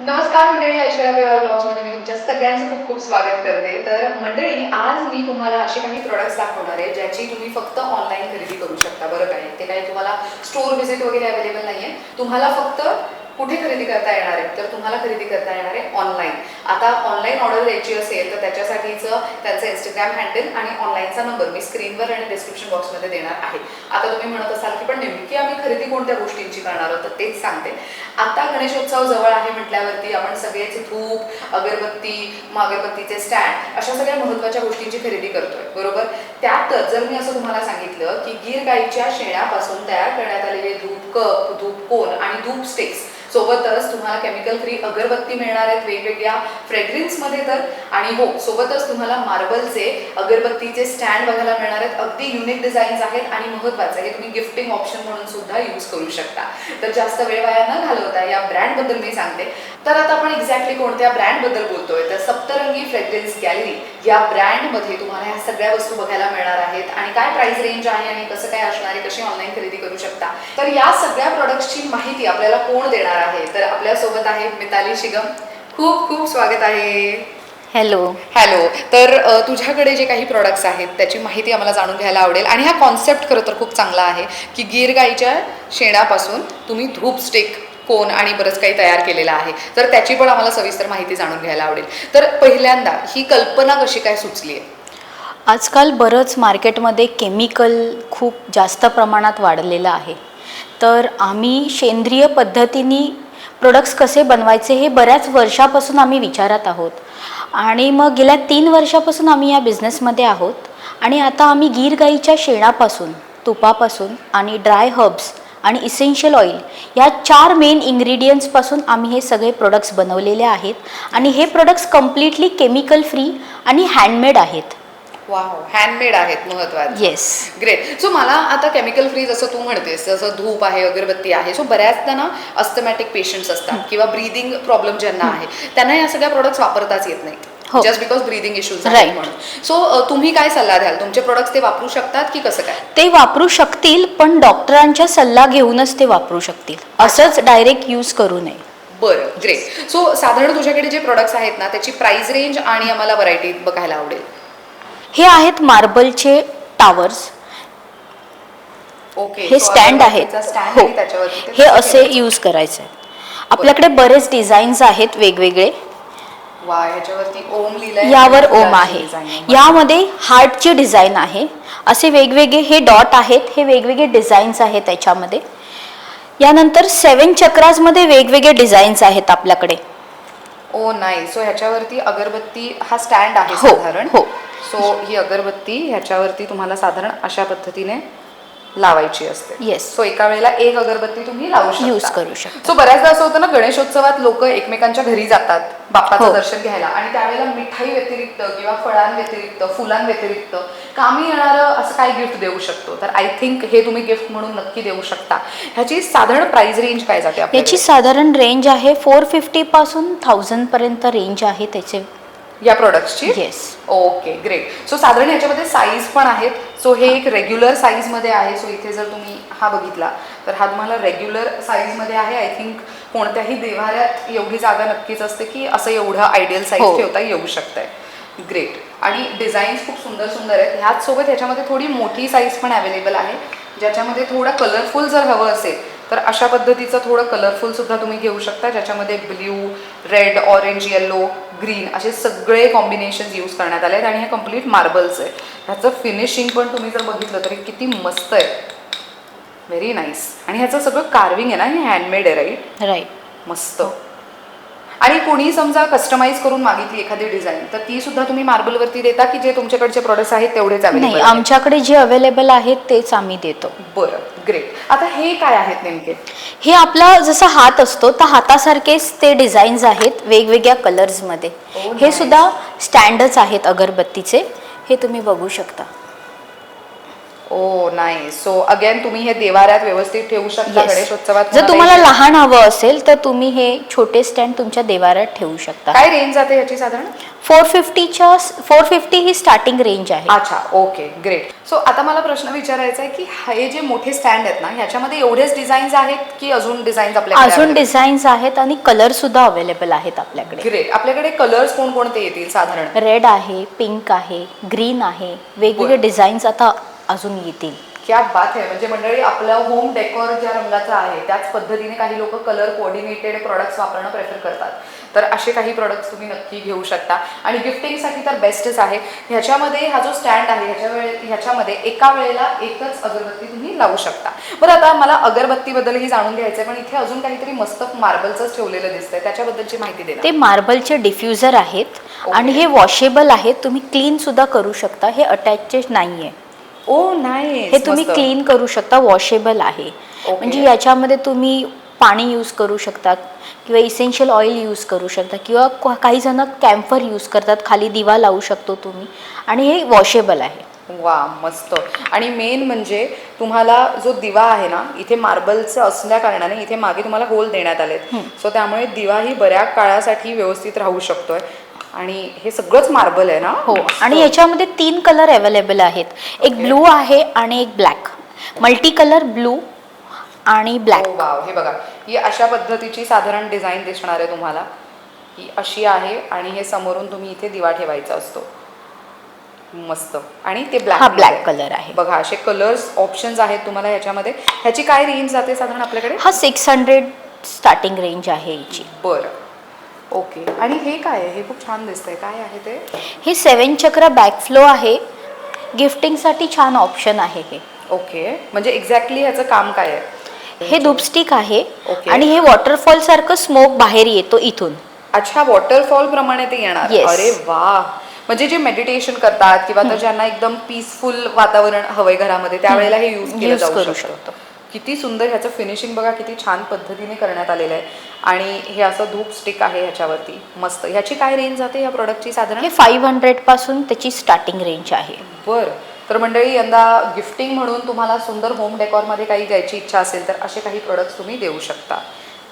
नमस्कार मंडळी ऐश्वर्या बेवार ब्लॉग्समध्ये मी तुमच्या सगळ्यांचं खूप खूप स्वागत करते. तर मंडळी आज मी तुम्हाला असे काही प्रोडक्ट्स दाखवणार आहे ज्याची तुम्ही फक्त ऑनलाईन खरेदी करू शकता. बरं काय ते काही तुम्हाला स्टोर व्हिजिट वगैरे अवेलेबल नाही आहे तुम्हाला फक्त कुठे खरेदी करता येणार आहे? तर तुम्हाला खरेदी करता येणार आहे ऑनलाईन आता ऑनलाईन ऑर्डर द्यायची असेल तर त्याच्यासाठीचं त्यांचं इंस्टाग्राम हँडल आणि ऑनलाईनचा नंबर मी स्क्रीनवर आणि डिस्क्रिप्शन बॉक्समध्ये देणार आहे. आता तुम्ही म्हणत असाल की पण नेमकी आम्ही खरेदी कोणत्या गोष्टींची करणार आहोत? तर तेच सांगते. आता गणेशोत्सव जवळ आहे म्हटल्यावरती आपण सगळेच धूप अगरबत्ती मग अगरबत्तीचे स्टँड अशा सगळ्या महत्त्वाच्या गोष्टींची खरेदी करतोय. बरोबर? त्यातच जर मी असं तुम्हाला सांगितलं की गीर गाईच्या शेणापासून तयार करण्यात आलेले धूप कप धूप कोन आणि धूप स्टिक्स सोबतच तुम्हाला केमिकल फ्री अगरबत्ती मिळणार आहेत. वेगवेगळ्या फ्रेग्रन्समध्ये तर. आणि हो सोबतच तुम्हाला मार्बलचे अगरबत्तीचे स्टँड बघायला मिळणार आहेत. अगदी युनिक डिझाईन्स आहेत आणि महत्त्वाचं हे तुम्ही गिफ्टिंग ऑप्शन म्हणून सुद्धा यूज करू शकता. तर जास्त वेळ वाया न घालवता या ब्रँडबद्दल मी सांगते. तर आता आपण एक्झॅक्टली कोणत्या ब्रँडबद्दल बोलतोय? तर सप्तरंगी फ्रेग्रन्स गॅलरी या ब्रँडमध्ये तुम्हाला ह्या सगळ्या वस्तू बघायला मिळणार आहेत. आणि काय प्राइस रेंज आहे आणि कसं काय असणार आहे कशी ऑनलाईन खरेदी करू शकता? तर या सगळ्या प्रॉडक्ट्सची माहिती आपल्याला कोण देणार आहे? तर आपल्यासोबत आहे मिताली शिगम. खूप खूप स्वागत आहे. हॅलो हॅलो तर तुझ्याकडे जे काही प्रोडक्ट्स आहेत त्याची माहिती आम्हाला जाणून घ्यायला आवडेल. आणि हा कॉन्सेप्ट खरं तर खूप चांगला आहे की गीर गाईच्या शेणापासून तुम्ही धूप स्टिक कोन आणि बरंच काही तयार केलेलं आहे. तर त्याची पण आम्हाला सविस्तर माहिती जाणून घ्यायला आवडेल. तर पहिल्यांदा ही कल्पना कशी काय सुचली आहे? आजकाल बरंच मार्केटमध्ये केमिकल खूप जास्त प्रमाणात वाढलेलं आहे. तर आम्ही सेंद्रिय पद्धतीने प्रोडक्ट्स कसे बनवायचे हे बऱ्याच वर्षापासून आम्ही विचारत आहोत. आणि मग गेल्या तीन वर्षापासून आम्ही या बिझनेसमध्ये आहोत. आणि आता आम्ही गीर गाईच्या शेणापासून तुपापासून आणि ड्राय हर्ब्स आणि इसेन्शियल ऑइल या चार मेन इंग्रेडियंट्सपासून आम्ही हे सगळे प्रोडक्ट्स बनवलेले आहेत. आणि हे प्रोडक्ट्स कम्प्लिटली केमिकल फ्री आणि हँडमेड आहेत. वाव हँडमेड आहेत महत्त्वाचे. येस ग्रेट सो मला आता केमिकल फ्री जसं तू म्हणतेस जसं धूप आहे अगरबत्ती आहे सो बऱ्याचदा ना अस्थमॅटिक पेशंट्स असतात किंवा ब्रीदिंग प्रॉब्लेम ज्यांना आहे त्यांना या सगळ्या प्रोडक्ट्स वापरताच येत नाहीत. Just because breathing issues Right. म्हणून. सो तुम्ही काय सल्ला द्याल? तुमचे प्रोडक्ट्स ते वापरू शकतात की कसं काय? ते वापरू शकतील पण डॉक्टरांचा सल्ला घेऊनच ते वापरू शकतील. असंच डायरेक्ट यूज करू नये. बरं ग्रेट सो साधारण तुझ्याकडे जे प्रोडक्ट्स आहेत ना त्याची प्राइस रेंज आणि आम्हाला व्हरायटी बघायला आवडेल. हे आहेत मार्बलचे टावर्स. ओके हे स्टँड आहेत. हो. हे असे? यूज करायचे आहेत. आपल्याकडे बरेच डिझाईन्स आहेत वेगवेगळे. यावर ओम आहे. यामध्ये हार्टचे डिझाईन आहे. असे वेगवेगळे हे डॉट आहेत. हे वेगवेगळे डिझाईन्स आहेत त्याच्यामध्ये. यानंतर सेवन चक्राजमध्ये वेगवेगळे डिझाईन्स आहेत आपल्याकडे. ओ नाही सो ह्याच्यावरती अगरबत्ती हा स्टँड आहे हो, हो. सो ही अगरबत्ती ह्याच्यावरती तुम्हाला साधारण अशा पद्धतीने लावायची असते Yes. सो एका वेळेला एक अगरबत्ती तुम्ही लावू शकता Use करू शकता. सो बऱ्याचदा असं होतं ना गणेशोत्सवात लोक एकमेकांच्या घरी जातात बाप्पाचं हो. दर्शन घ्यायला आणि त्यावेळेला मिठाई व्यतिरिक्त किंवा फळांव्यतिरिक्त फुलांव्यतिरिक्त कामी येणारं असं काय गिफ्ट देऊ शकतो तर आय थिंक हे तुम्ही गिफ्ट म्हणून नक्की देऊ शकता ह्याची साधारण प्राइस रेंज काय जाते? याची साधारण रेंज आहे फोर फिफ्टी पासून थाउजंड पर्यंत रेंज आहे त्याचे या प्रोडक्ट्सची येस ओके ग्रेट सो साधारण याच्यामध्ये साईज पण आहेत. सो हे एक रेग्युलर साईजमध्ये आहे. सो इथे जर तुम्ही हा बघितला तर हा तुम्हाला रेग्युलर साईजमध्ये आहे. आय थिंक कोणत्याही देव्हाऱ्यात एवढी जागा नक्कीच असते की असं एवढं आयडियल साईज हो. ठेवता येऊ शकतंय. ग्रेट आणि डिझाईन्स खूप सुंदर सुंदर आहेत. ह्याच सोबत ह्याच्यामध्ये थोडी मोठी साईज पण अवेलेबल आहे. ज्याच्यामध्ये थोडं कलरफुल जर हवं असेल तर अशा पद्धतीचं थोडं कलरफुल सुद्धा तुम्ही घेऊ शकता ज्याच्यामध्ये blue red orange yellow green असे सगळे कॉम्बिनेशन यूज करण्यात आले आहेत आणि हे कंप्लीट मार्बल्स आहे. ह्याचं फिनिशिंग पण तुम्ही जर बघितलं तरी किती मस्त आहे. व्हेरी नाईस आणि ह्याचं सगळं कार्विंग आहे ना हे हँडमेड आहे राईट राईट मस्त. आणि कोणी समजा कस्टमाइज करून मागितली एखादी डिझाईन तर ती सुद्धा तुम्ही मार्बलवरती देता की जे तुमच्याकडचे प्रोडक्ट्स आहेत तेवढेच नाही अवेलेबल आमच्याकडे जे अवेलेबल आहेत तेच आम्ही देतो. बरं ग्रेट आता हे काय आहेत नेमके? हे आपला जसा हात असतो तर हातासारखेच ते डिझाईन्स आहेत वेगवेगळ्या कलर्समध्ये Oh, हे nice. सुद्धा स्टँडच आहेत अगरबत्तीचे. हे तुम्ही बघू शकता. ओ नाही. सो अगेन तुम्ही हे देवाऱ्यात व्यवस्थित ठेवू शकता Yes. गणेशोत्सवात. जर तुम्हाला लहान हवं असेल तर तुम्ही हे छोटे स्टँड तुमच्या देवाऱ्यात ठेवू शकता. काय रेंज जाते याची साधारण? फोर फिफ्टीच्या फोर फिफ्टी ही स्टार्टिंग रेंज आहे. अच्छा ओके ग्रेट सो आता मला प्रश्न विचारायचा आहे की हे जे मोठे स्टँड आहेत ना ह्याच्यामध्ये एवढेच डिझाईन्स आहेत की अजून डिझाईन्स आपल्याकडे अजून डिझाईन्स आहेत आणि कलर सुद्धा अवेलेबल आहेत आपल्याकडे. ग्रेट आपल्याकडे कलर्स कोणकोणते येतील साधारण? रेड आहे पिंक आहे ग्रीन आहे. वेगवेगळे बरं. डिझाईन्स आता अजून येतील. क्या बात आहे. म्हणजे मंडळी आपलं होम डेकोर ज्या रंगाचं आहे त्याच पद्धतीने काही लोक कलर कोऑर्डिनेटेड प्रॉडक्ट्स वापरणं प्रेफर करतात. तर असे काही प्रॉडक्ट्स तुम्ही नक्की घेऊ शकता. आणि गिफ्टिंगसाठी तर बेस्टच आहे. ह्याच्यामध्ये हा जो स्टँड आहे ह्याच्या वेळे ह्याच्यामध्ये एका वेळेला एकच अगरबत्ती तुम्ही लावू शकता. बरं आता मला अगरबत्तीबद्दलही जाणून घ्यायचं आहे पण इथे अजून काहीतरी मस्त मार्बलचंच ठेवलेलं दिसतंय. त्याच्याबद्दलची माहिती दे ते मार्बलचे डिफ्युजर आहेत. आणि हे वॉशेबल आहेत. तुम्ही क्लीन सुद्धा करू शकता. हे अटॅचचे नाही आहे ओ नाही हे तुम्ही क्लीन करू शकता वॉशेबल आहे. म्हणजे याच्यामध्ये तुम्ही पाणी यूज करू शकता किंवा इसेन्शियल ऑइल यूज करू शकता किंवा काही जण कॅम्फर यूज करतात खाली दिवा लावू शकतो तुम्ही. आणि हे वॉशेबल आहे. वा मस्त. आणि मेन म्हणजे तुम्हाला जो दिवा आहे ना इथे मार्बलचं असल्या कारणाने इथे मागे तुम्हाला होल देण्यात आलेत. सो त्यामुळे दिवाही बऱ्याच काळासाठी व्यवस्थित राहू शकतोय. आणि हे सगळंच मार्बल आहे ना? हो. आणि याच्यामध्ये तीन कलर अवेलेबल आहेत. एक. ब्लू आहे आणि एक ब्लॅक मल्टी कलर ब्लू आणि ब्लॅक हो वाव हे बघा ही अशा पद्धतीची साधारण डिझाईन दिसणार आहे तुम्हाला. ही अशी आहे आणि हे समोरून तुम्ही इथे दिवा ठेवायचा असतो. मस्त. आणि ते ब्लॅक हा ब्लॅक कलर आहे. बघा असे कलर्स ऑप्शन्स आहेत तुम्हाला ह्याच्यामध्ये ह्याची काय रेंज जाते साधारण आपल्याकडे? हा सिक्स हंड्रेड स्टार्टिंग रेंज आहे याची. बरं. ओके. आणि हे काय आहे? हे खूप छान दिसतंय. काय आहे ते? हे सेवन चक्र बॅकफ्लो आहे. गिफ्टिंगसाठी छान ऑप्शन आहे हे. ओके. म्हणजे एक्झॅक्टली ह्याचं काम काय आहे? हे धूपस्टिक आहे. आणि हे वॉटरफॉल सारखं स्मोक बाहेर येतो इथून. अच्छा वॉटरफॉल प्रमाणे ते येणार. Yes. अरे वा. म्हणजे जे मेडिटेशन करतात किंवा तर ज्यांना एकदम पीसफुल वातावरण हवंय घरामध्ये त्यावेळेला हे युज केलं Use जाऊ करू शकतं. शकतो. किती सुंदर ह्याचं फिनिशिंग बघा किती छान पद्धतीने करण्यात आलेलं आहे. आणि हे असं धूप स्टिक आहे ह्याच्यावरती. मस्त. ह्याची काय रेंज जाते या प्रोडक्टची साधारण? फाईव्ह हंड्रेडपासून त्याची स्टार्टिंग रेंज आहे. बर. तर मंडळी यंदा गिफ्टिंग म्हणून तुम्हाला सुंदर होम डेकॉरमध्ये काही द्यायची इच्छा असेल तर असे काही प्रोडक्ट्स तुम्ही देऊ शकता.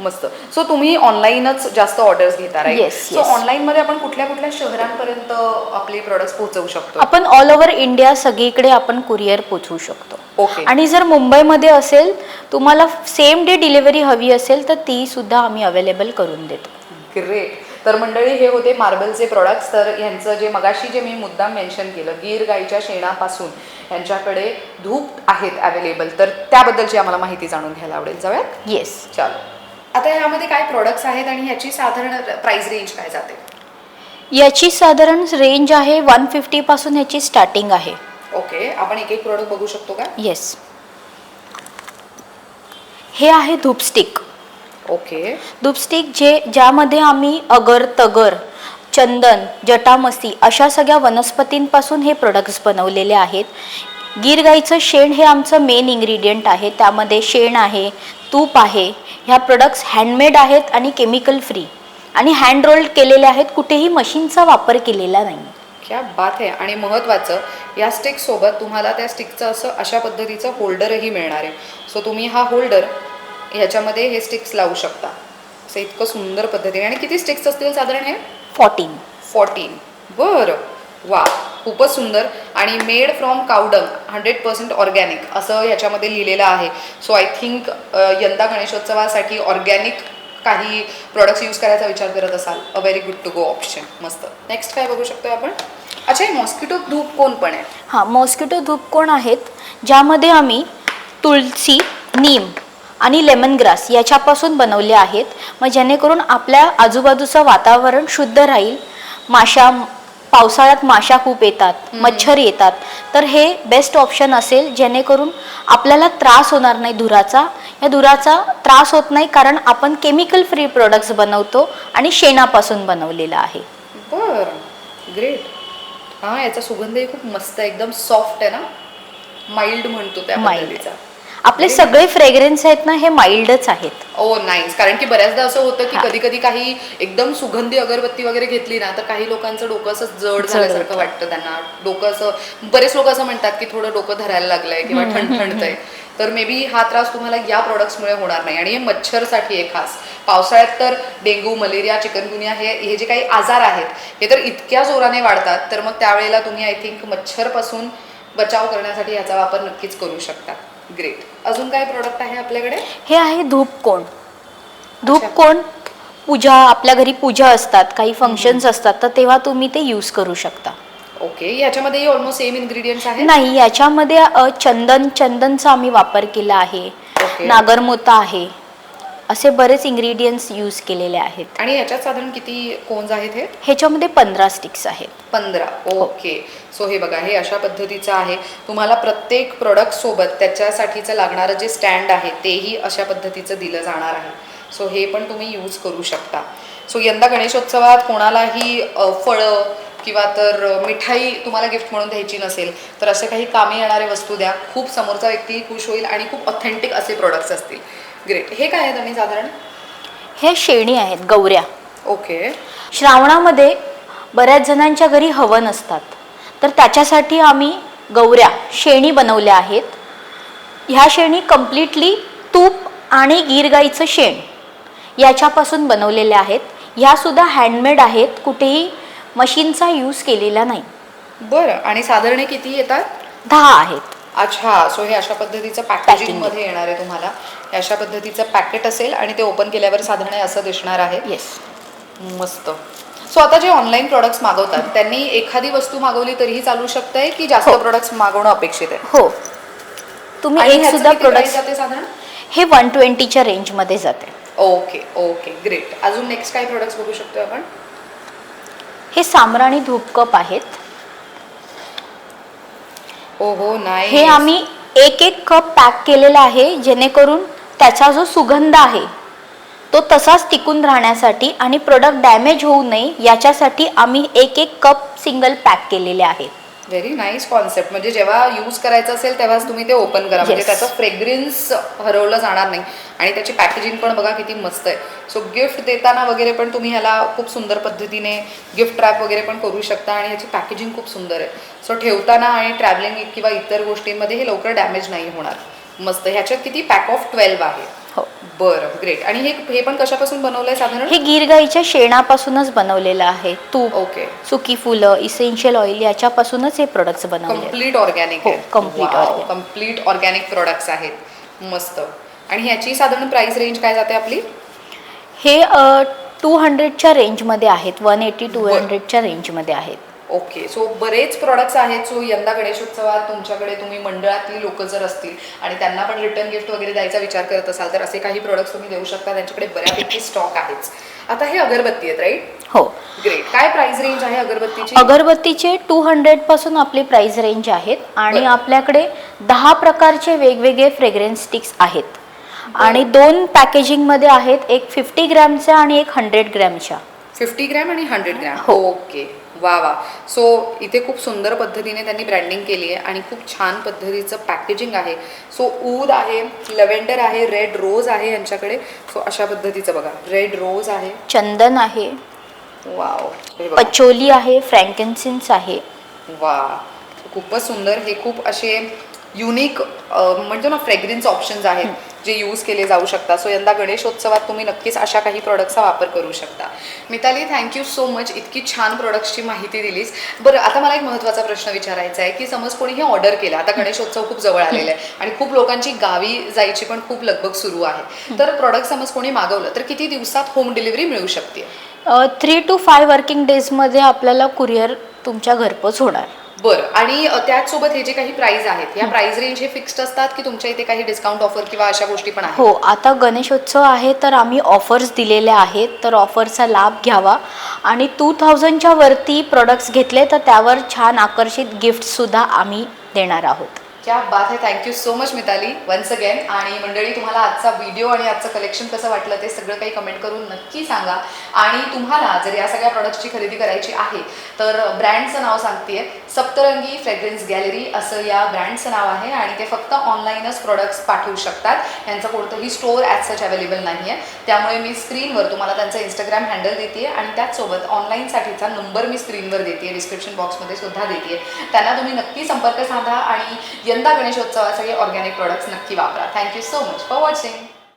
मस्त. सो तुम्ही ऑनलाईनच जास्त ऑर्डर्स घेता राईट Yes, सो yes. ऑनलाईनमध्ये आपण कुठल्या कुठल्या शहरांपर्यंत आपले प्रोडक्ट्स पोहोचवू शकतो? आपण ऑल ओव्हर इंडिया सगळीकडे आपण कुरिअर पोचवू शकतो. ओके आणि जर मुंबईमध्ये असेल तुम्हाला सेम डे डिलिव्हरी हवी असेल तर ती सुद्धा आम्ही अवेलेबल करून देतो. ग्रेट तर मंडळी हे होते मार्बलचे प्रोडक्ट्स तर ह्यांचं जे मगाशी जे मी मुद्दाम मेन्शन केलं गीर गाईच्या शेणापासून यांच्याकडे धूप आहेत अवेलेबल तर त्याबद्दलची आम्हाला माहिती जाणून घ्यायला आवडेल. जाऊयात? येस चालो आता ह्यामध्ये काय प्रोडक्ट्स आहेत आणि ह्याची साधारण प्राइस रेंज काय जाते? याची साधारण रेंज आहे वन फिफ्टीपासून ह्याची स्टार्टिंग आहे. ओके आपण एक एक प्रोडक्ट बघू शकतो का? येस हे आहे धूपस्टिक. ओके धूपस्टिक जे ज्यामध्ये आम्ही अगर तगर चंदन जटामसी अशा सगळ्या वनस्पतींपासून हे प्रोडक्ट्स बनवलेले आहेत. गीर गाईचं शेण हे आमचं मेन इन्ग्रेडियंट आहे. त्यामध्ये शेण आहे तूप आहे. ह्या प्रोडक्ट्स हँडमेड आहेत आणि केमिकल फ्री आणि हँड रोल्ड केलेले आहेत कुठेही मशीनचा वापर केलेला नाही. क्या बात आहे आणि महत्त्वाचं या स्टिक सोबत तुम्हाला त्या स्टिकचं असं अशा पद्धतीचं होल्डरही मिळणार आहे. सो तुम्ही हा होल्डर ह्याच्यामध्ये हे स्टिक्स लावू शकता. असं इतकं सुंदर पद्धतीने. आणि किती स्टिक्स असतील साधारण हे? फॉर्टीन फॉर्टीन बरं. वा खूपच सुंदर आणि made from cow dung hundred percent organic असं ह्याच्यामध्ये लिहिलेलं आहे. सो आय थिंक यंदा गणेशोत्सवासाठी ऑर्गॅनिक काही प्रोडक्ट्स यूज करायचा विचार करत असाल. A very good to go option मस्त. नेक्स्ट काय बघू शकतो आपण? अच्छा हे मॉस्किटो धूप कोण पण आहे. हां मॉस्किटो धूप कोण आहेत? ज्यामध्ये आम्ही तुळसी नीम आणि लेमन ग्रास याच्यापासून बनवले आहेत. मग जेणेकरून आपल्या आजूबाजूचं वातावरण शुद्ध राहील. माशा पावसाळ्यात माशा खूप येतात मच्छर येतात. तर हे बेस्ट ऑप्शन असेल जेणेकरून आपल्याला त्रास होणार नाही धुराचा. या धुराचा त्रास होत नाही कारण आपण केमिकल फ्री प्रोडक्ट्स बनवतो आणि शेणापासून बनवलेलं आहे. बर. ग्रेट हां याचा सुगंधही खूप मस्त आहे. एकदम सॉफ्ट आहे ना? माइल्ड म्हणतो त्या Mild. आपले सगळे फ्रेग्रन्स आहेत ना हे माइल्डच आहेत. ओ नाईस कारण की बऱ्याचदा असं होतं की. कधी कधी काही एकदम सुगंधी अगरबत्ती वगैरे घेतली ना तर काही लोकांचं डोकं असं जड झाल्यासारखं. वाटतं त्यांना. डोकं असं बरेच लोक असं म्हणतात की थोडं डोकं धरायला लागलंय किंवा ठणठणतंय. तर मे बी हा त्रास तुम्हाला या प्रोडक्ट्समुळे होणार नाही. आणि हे मच्छरसाठी आहे खास. पावसाळ्यात तर डेंग्यू मलेरिया चिकनगुनिया हे हे जे काही आजार आहेत हे तर इतक्या जोराने वाढतात तर मग त्यावेळेला तुम्ही आय थिंक मच्छरपासून बचाव करण्यासाठी याचा वापर नक्कीच करू शकता. ग्रेट अजून काय प्रोडक्ट आहे आपल्याकडे? हे आहे धूप कोण. धूप अच्छा. कोण पूजा आपल्या घरी पूजा असतात काही फंक्शन्स असतात तर तेव्हा तुम्ही ते यूज करू शकता. ओके याच्यामध्ये ऑलमोस्ट सेम इन्ग्रेडियंट्स आहेत? नाही याच्यामध्ये अ, चंदन चंदनचा आम्ही वापर केला आहे. नागरमोता आहे. असे बरेच इन्ग्रेडियंट्स यूज केलेले आहेत. आणि याच्यात साधारण किती कोन्स आहेत हे? ह्याच्यामध्ये पंधरा स्टिक्स आहेत. पंधरा. ओके. सो हे बघा हे अशा पद्धतीचं आहे. तुम्हाला प्रत्येक प्रोडक्ट सोबत त्याच्यासाठीचं लागणारं जे स्टँड आहे तेही अशा पद्धतीचं दिलं जाणार आहे. सो हे पण तुम्ही यूज करू शकता. सो यंदा गणेशोत्सवात कोणालाही अ, फळं किंवा तर मिठाई तुम्हाला गिफ्ट म्हणून द्यायची नसेल तर असे काही कामी येणारे वस्तू द्या. खूप समोरचा व्यक्ती खुश होईल आणि खूप ऑथेंटिक असे प्रोडक्ट्स असतील. ग्रेट हे काय आहेत आणि साधारण? हे शेणी आहेत गौऱ्या. ओके श्रावणामध्ये बऱ्याच जणांच्या घरी हवन असतात. तर त्याच्यासाठी आम्ही गौऱ्या शेणी बनवल्या आहेत. ह्या शेणी कम्प्लिटली तूप आणि गीर गाईचं शेण याच्यापासून बनवलेल्या आहेत. ह्यासुद्धा हँडमेड आहेत कुठेही मशीनचा यूज केलेला नाही. बरं. आणि साधारण हे किती येतात? दहा आहेत. अच्छा सो हे अशा पद्धतीचं पॅकेजिंगमध्ये येणार आहे तुम्हाला. हे अशा पद्धतीचं पॅकेट असेल आणि ते ओपन केल्यावर साधारण हे असं दिसणार आहे. येस मस्त. सो आता जे ऑनलाईन प्रोडक्ट्स मागवतात त्यांनी एखादी वस्तू मागवली तरीही चालू शकतंय की जास्त हो. प्रोडक्ट्स मागवणं अपेक्षित आहे? हो. तुम्ही एक सुद्धा प्रोडक्ट जाते साधारण? हे वन ट्वेंटीच्या रेंजमध्ये जाते. ओके ओके ग्रेट अजून नेक्स्ट काय प्रोडक्ट्स बघू शकतो आपण? हे सामराणी धूप कप आहेत. ओ हो नाही. हे आम्ही एक एक कप पॅक केलेला आहे जेणेकरून त्याचा जो सुगंध आहे तो तसाच टिकून राहण्यासाठी आणि प्रोडक्ट डॅमेज होऊ नये याच्यासाठी आम्ही एक एक कप सिंगल पॅक केलेले आहेत. व्हेरी नाईस कॉन्सेप्ट म्हणजे जेव्हा यूज करायचं असेल तेव्हाच तुम्ही ते ओपन करा. म्हणजे. त्याचं फ्रेग्रन्स हरवलं जाणार नाही. आणि त्याची पॅकेजिंग पण बघा किती मस्त आहे. सो गिफ्ट देताना वगैरे पण तुम्ही ह्याला खूप सुंदर पद्धतीने गिफ्ट रॅप वगैरे पण करू शकता आणि ह्याची पॅकेजिंग खूप सुंदर आहे. सो ठेवताना आणि ट्रॅव्हलिंग किंवा इतर गोष्टींमध्ये हे लवकर डॅमेज नाही होणार. मस्त. ह्याच्यात किती? पॅक ऑफ ट्वेल्व आहे. हो. बरं ग्रेट आणि हे हे पण कशापासून बनवलंय साधारण? हे गिरगाईच्या शेणापासूनच बनवलेलं आहे. तूप ओके सुकी फुलं इसेन्शियल ऑइल याच्यापासूनच हे प्रोडक्ट्स बनवले आहेत. कंप्लीट ऑर्गॅनिक हो, complete organic. Complete organic products आहेत. मस्त. आणि ह्याची साधारण प्राइस रेंज काय जाते आपली? हे टू हंड्रेडच्या रेंजमध्ये आहेत. One eighty two. हंड्रेडच्या रेंजमध्ये आहेत. ओके सो बरेच प्रॉडक्ट्स आहेत सो यंदा गणेशोत्सवात तुमच्याकडे तुम्ही मंडळातली लोक जर असतील आणि त्यांना पण रिटर्न गिफ्ट वगैरे द्यायचा विचार करत असाल तर असे काही प्रोडक्ट्स तुम्ही देऊ शकता त्यांच्याकडे बऱ्यापैकी स्टॉक आहेच आता हे अगरबत्ती आहेत राईट हो. ग्रेट काय प्राइस रेंज आहे अगरबत्तीची? अगरबत्तीचे टू हंड्रेडपासून आपली प्राइस रेंज आहेत आणि. आपल्याकडे दहा प्रकारचे वेगवेगळे फ्रेग्रन्स स्टिक्स आहेत. आणि दोन पॅकेजिंगमध्ये आहेत एक फिफ्टी ग्रॅमच्या आणि एक हंड्रेड ग्रॅमच्या. फिफ्टी ग्रॅम आणि हंड्रेड ग्रॅम हो. ओके वा वा सो इथे खूप सुंदर पद्धतीने त्यांनी ब्रँडिंग केली आहे आणि खूप छान पद्धतीचं पॅकेजिंग आहे. सो ऊद आहे लव्हेंडर आहे रेड रोज आहे यांच्याकडे. सो अशा पद्धतीचं बघा. रेड रोज आहे. चंदन आहे. वाव. बघा. पचोली आहे फ्रँकेन्सिन्स आहे. वा खूपच सुंदर. हे खूप असे युनिक म्हणतो ना फ्रेग्रन्स ऑप्शन्स आहेत. जे यूज केले जाऊ शकतात सो यंदा गणेशोत्सवात तुम्ही नक्कीच अशा काही प्रॉडक्टचा वापर करू शकता. मिताली थँक्यू सो मच इतकी छान प्रॉडक्ट्सची माहिती दिलीस. बरं आता मला एक महत्त्वाचा प्रश्न विचारायचा आहे की समज कोणी हे ऑर्डर केलं आता गणेशोत्सव खूप जवळ आलेला आहे आणि खूप लोकांची गावी जायची पण खूप लगबग सुरू आहे. तर प्रॉडक्ट समज कोणी मागवलं तर किती दिवसात होम डिलिव्हरी मिळू शकते? थ्री टू फाय वर्किंग डेजमध्ये आपल्याला कुरिअर तुमच्या घरपोच होणार. बरं. आणि त्याचसोबत हे जे काही प्राइस आहेत ह्या प्राइस रेंज हे फिक्स्ड असतात की तुमच्या इथे काही डिस्काउंट ऑफर किंवा अशा गोष्टी पण आहेत? हो आता गणेशोत्सव आहे तर आम्ही ऑफर्स दिलेल्या आहेत तर ऑफरचा लाभ घ्यावा. आणि टू थाउजंडच्या वरती प्रोडक्ट्स घेतले तर त्यावर छान आकर्षित गिफ्टसुद्धा आम्ही देणार आहोत. क्या बात आहे thank you so much Mitali once again आणि मंडळी तुम्हाला आजचा व्हिडिओ आणि आजचं कलेक्शन कसं वाटलं ते सगळं काही कमेंट करून नक्की सांगा. आणि तुम्हाला जर या सगळ्या प्रॉडक्टची खरेदी करायची आहे तर ब्रँडचं नाव सांगते सप्तरंगी फ्रेग्रन्स गॅलरी असं या ब्रँडचं नाव आहे आणि ते फक्त ऑनलाईनच प्रोडक्ट्स पाठवू शकतात. यांचं कोणतंही स्टोअर ॲज सच अवेलेबल नाही आहे त्यामुळे मी स्क्रीनवर तुम्हाला त्यांचं इंस्टाग्राम हँडल देते आणि त्याचसोबत ऑनलाईनसाठीचा नंबर मी स्क्रीनवर देते डिस्क्रिप्शन बॉक्समध्ये सुद्धा देते त्यांना तुम्ही नक्की संपर्क साधा आणि यंदा गणेशोत्सवासाठी ऑर्गॅनिक प्रोडक्ट्स नक्की वापरा. Thank you so much for watching